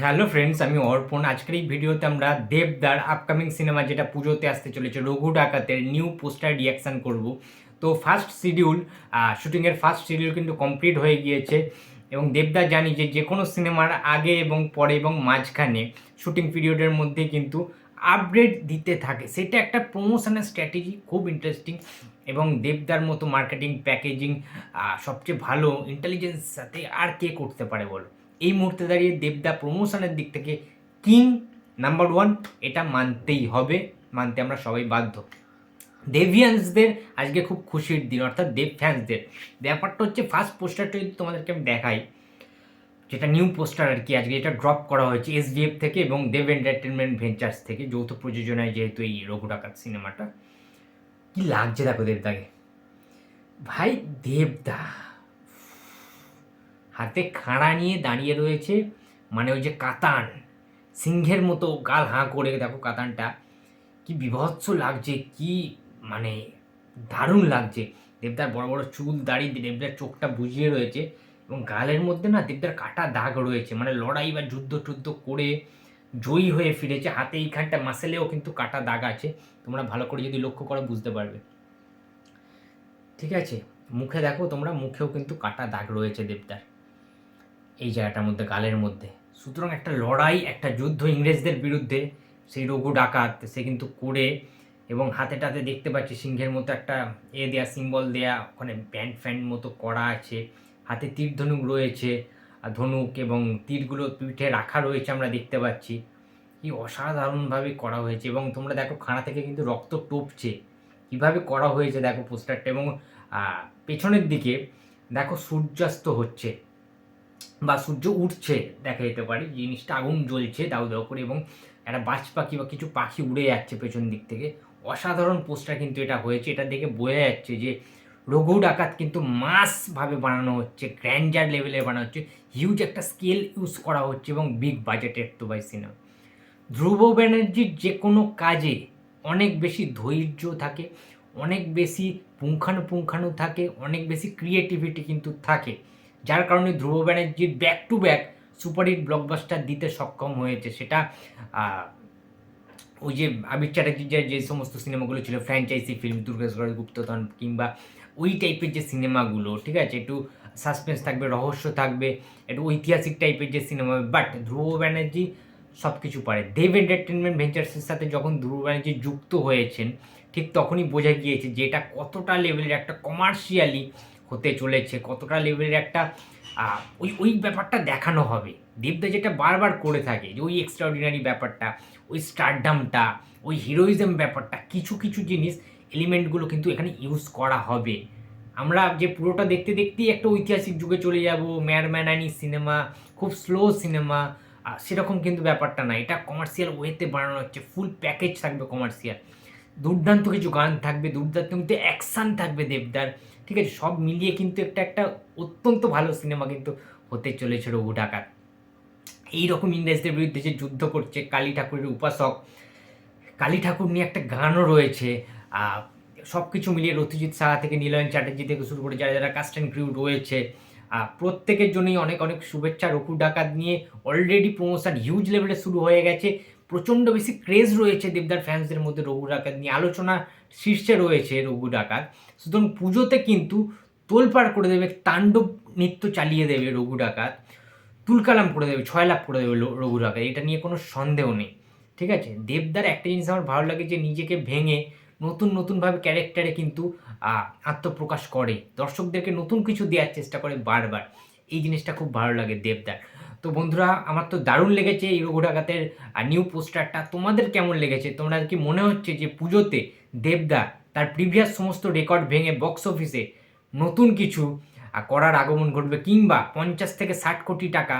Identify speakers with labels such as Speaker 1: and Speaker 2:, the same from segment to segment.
Speaker 1: Hello friends, আমি অর্পণ। আজকের এই ভিডিওতে আমরা দেবদার আপকামিং সিনেমা যেটা পুজোতে আসতে চলেছে, রঘু ডাকাতের নিউ পোস্টার রিয়াকশান করব। তো ফার্স্ট শিডিউল শুটিংয়ের ফার্স্ট শিডিউল কিন্তু কমপ্লিট হয়ে গিয়েছে এবং দেবদা জানি যে যে কোনো সিনেমার আগে এবং পরে এবং মাঝখানে শুটিং পিরিয়ডের মধ্যে কিন্তু আপডেট দিতে থাকে। সেটা একটা প্রমোশনের স্ট্র্যাটেজি খুব ইন্টারেস্টিং এবং দেবদার মতো মার্কেটিং প্যাকেজিং সবচেয়ে ভালো ইন্টেলিজেন্স সাথে আর কে করতে পারে বলো? এই মুহূর্তে দাঁড়িয়ে দেবদা প্রমোশনের দিক থেকে কিং নাম্বার ওয়ান এটা মানতেই হবে, মানতে আমরা সবাই বাধ্য। দেভিয়ান্সদের আজকে খুব খুশির দিন, অর্থাৎ দেব ফ্যান্সদের ব্যাপারটা হচ্ছে ফার্স্ট পোস্টারটা যদি তোমাদেরকে আমি দেখাই, যেটা নিউ পোস্টার আর কি, আজকে এটা ড্রপ করা হয়েছে এসডিএফ থেকে এবং দেব এন্টারটেনমেন্ট ভেঞ্চার্স থেকে, যৌথ প্রযোজনায় যেহেতু এই রঘু ডাকাত সিনেমাটা কি লাগছে দেখো দেবদাকে। ভাই, দেবদা। হাতে খাড়া নিয়ে দাঁড়িয়ে রয়েছে মানে ওই যে কাতান, সিংহের মতো গাল হাঁ করে, দেখো কাতানটা, কি বিভৎস লাগছে, কি মানে দারুণ লাগছে। দেবদার বড় বড় চুল, দাড়ি, দেবদার চোখটা বুঝিয়ে রয়েছে এবং গালের মধ্যে না দেবদার কাটা দাগ রয়েছে মানে লড়াই বা যুদ্ধ টুদ্ধ করে জয়ী হয়ে ফিরেছে, হাতে এইখানটা মাসেলেও কিন্তু কাটা দাগ আছে, তোমরা ভালো করে যদি লক্ষ্য করো বুঝতে পারবে। ঠিক আছে, মুখে দেখো তোমরা, মুখেও কিন্তু কাটা দাগ রয়েছে দেবদার। এই জায়গাটার মধ্যে গালের মধ্যে। সুতরাং একটা লড়াই, একটা যুদ্ধ ইংরেজদের বিরুদ্ধে, সেই রঘু ডাকাত, সে কিন্তু করে এবং হাতে টাতে দেখতে পাচ্ছি সিংহের মতো একটা এ দেয়া, সিম্বল দেয়া, ওখানে ব্যান্ড ফ্যান্ড মতো করা আছে, হাতে তীর ধনুক রয়েছে ধনুক এবং তীরগুলো পিঠে রাখা রয়েছে আমরা দেখতে পাচ্ছি। কি অসাধারণভাবে করা হয়েছে এবং তোমরা দেখো খানা থেকে কিন্তু রক্ত টপছে। কীভাবে করা হয়েছে দেখো পোস্টারটা এবং পেছনের দিকে দেখো সূর্যাস্ত হচ্ছে। বা সূর্য উঠছে, দেখা যেতে পারে জিনিসটা আগুন জ্বলছে দাউ দাউ করে, এবং একটা বাজ পাখি বা কিছু পাখি উড়ে যাচ্ছে পেছন দিক থেকে। অসাধারণ পোস্টার কিন্তু এটা হয়েছে। এটা দেখে বোঝা যাচ্ছে যে রঘু ডাকাত কিন্তু মাসভাবে বানানো হচ্ছে গ্র্যান্ডার লেভেলে বানানো হচ্ছে হিউজ একটা স্কেল ইউজ করা হচ্ছে, এবং বিগ বাজেটের তো বাই সিনেমা ধ্রুব ব্যানার্জির যে কোনো কাজে অনেক বেশি ধৈর্য থাকে, অনেক বেশি পুঙ্খানুপুঙ্খানু থাকে, অনেক বেশি ক্রিয়েটিভিটি কিন্তু থাকে। যার কারণে ধ্রুব ব্যানার্জির back to back superhit blockbuster দিতে সক্ষম হয়েছে। সেটা ওই যে আবির চ্যাটার্জির যে সমস্ত সিনেমাগুলো ছিল ফ্র্যাঞ্চাইজি ফিল্ম দুর্গেশ্বর গুপ্তধন কিংবা ওই টাইপের যে সিনেমাগুলো, ঠিক আছে? একটু সাসপেন্স থাকবে, রহস্য থাকবে, একটু ঐতিহাসিক টাইপের যে সিনেমা বাট ধ্রুব ব্যানার্জি সব কিছু পারে। দেব এন্টারটেনমেন্ট ভেঞ্চার্সের সাথে যখন ধ্রুব ব্যানার্জি যুক্ত হয়েছেন, ঠিক তখনই বোঝা গিয়েছে যে এটা কতটা লেভেলের একটা কমার্শিয়ালি হতে চলেছে, কতটা লেভেলের একটা ওই ওই ব্যাপারটা দেখানো হবে। দেবদা যেটা বারবার করে থাকে যে, ওই এক্সট্রাঅর্ডিনারি ব্যাপারটা, ওই স্টারডামটা ওই হিরোইজম ব্যাপারটা, কিছু কিছু জিনিস এলিমেন্টগুলো কিন্তু এখানে ইউজ করা হবে। আমরা যে পুরোটা দেখতে দেখতেই একটা ঐতিহাসিক যুগে চলে যাব ম্যারম্যানানি সিনেমা খুব স্লো সিনেমা সেরকম কিন্তু ব্যাপারটা না। এটা কমার্শিয়াল ওয়েতে বানানো হচ্ছে ফুল প্যাকেজ থাকবে কমার্শিয়াল দুর্দান্ত কিছু গান থাকবে, দুর্দান্ত কিন্তু অ্যাকশান থাকবে দেবদার। ঠিক আছে, সব মিলিয়ে কিন্তু একটা একটা অত্যন্ত ভালো সিনেমা কিন্তু হতে চলেছে রঘু ডাকাত এইরকম ইংরেজদের বিরুদ্ধে যে যুদ্ধ করছে, কালী ঠাকুরের উপাসক, কালী ঠাকুর নিয়ে একটা গানও রয়েছে সব কিছু মিলিয়ে রথিজিৎ সাহা থেকে নীলয়ন চ্যাটার্জি থেকে শুরু করে যারা যারা কাস্ট অ্যান্ড ক্রিউ রয়েছে প্রত্যেকের জন্যই অনেক অনেক শুভেচ্ছা রঘু ডাকাত নিয়ে অলরেডি প্রমোশন হিউজ লেভেলে শুরু হয়ে গেছে। প্রচণ্ড বেশি ক্রেজ রয়েছে দেবদার ফ্যান্সদের মধ্যে রঘু ডাকাত নিয়ে। আলোচনা শীর্ষে রয়েছে রঘু ডাকাত। সুতরাং পুজোতে কিন্তু তোলপাড় করে দেবে, তাণ্ডব নৃত্য চালিয়ে দেবে রঘু ডাকাত। তুলকালাম করে দেবে ছয় লাভ করে দেবে রঘু ডাকাত। এটা নিয়ে কোনো সন্দেহ নেই। ঠিক আছে? দেবদার একটা জিনিস আমার ভালো লাগে যে, নিজেকে ভেঙে নতুন নতুনভাবে ক্যারেক্টারে কিন্তু আত্মপ্রকাশ করে। দর্শকদেরকে নতুন কিছু দেওয়ার চেষ্টা করে বারবার। এই জিনিসটা খুব ভালো লাগে দেবদার। তো বন্ধুরা, আমার তো দারুণ লেগেছে এই রঘু ডাকাতের নিউ পোস্টারটা তোমাদের কেমন লেগেছে? তোমরা কি মনে হচ্ছে যে পুজোতে দেবদা তার প্রিভিয়াস সমস্ত রেকর্ড ভেঙে বক্স অফিসে নতুন কিছু করার আগমন ঘটবে? কিংবা পঞ্চাশ থেকে ষাট কোটি টাকা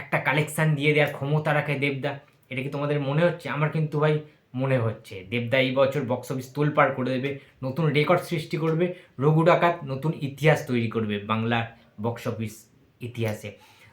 Speaker 1: একটা কালেকশান দিয়ে দেওয়ার ক্ষমতা রাখে দেবদা? এটা কি তোমাদের মনে হচ্ছে? আমার কিন্তু ভাই মনে হচ্ছে। দেবদা এই বছর বক্স অফিস তোলপাড় করে দেবে, নতুন রেকর্ড সৃষ্টি করবে, রঘু ডাকাত নতুন ইতিহাস তৈরি করবে বাংলার বক্স অফিস ইতিহাসে।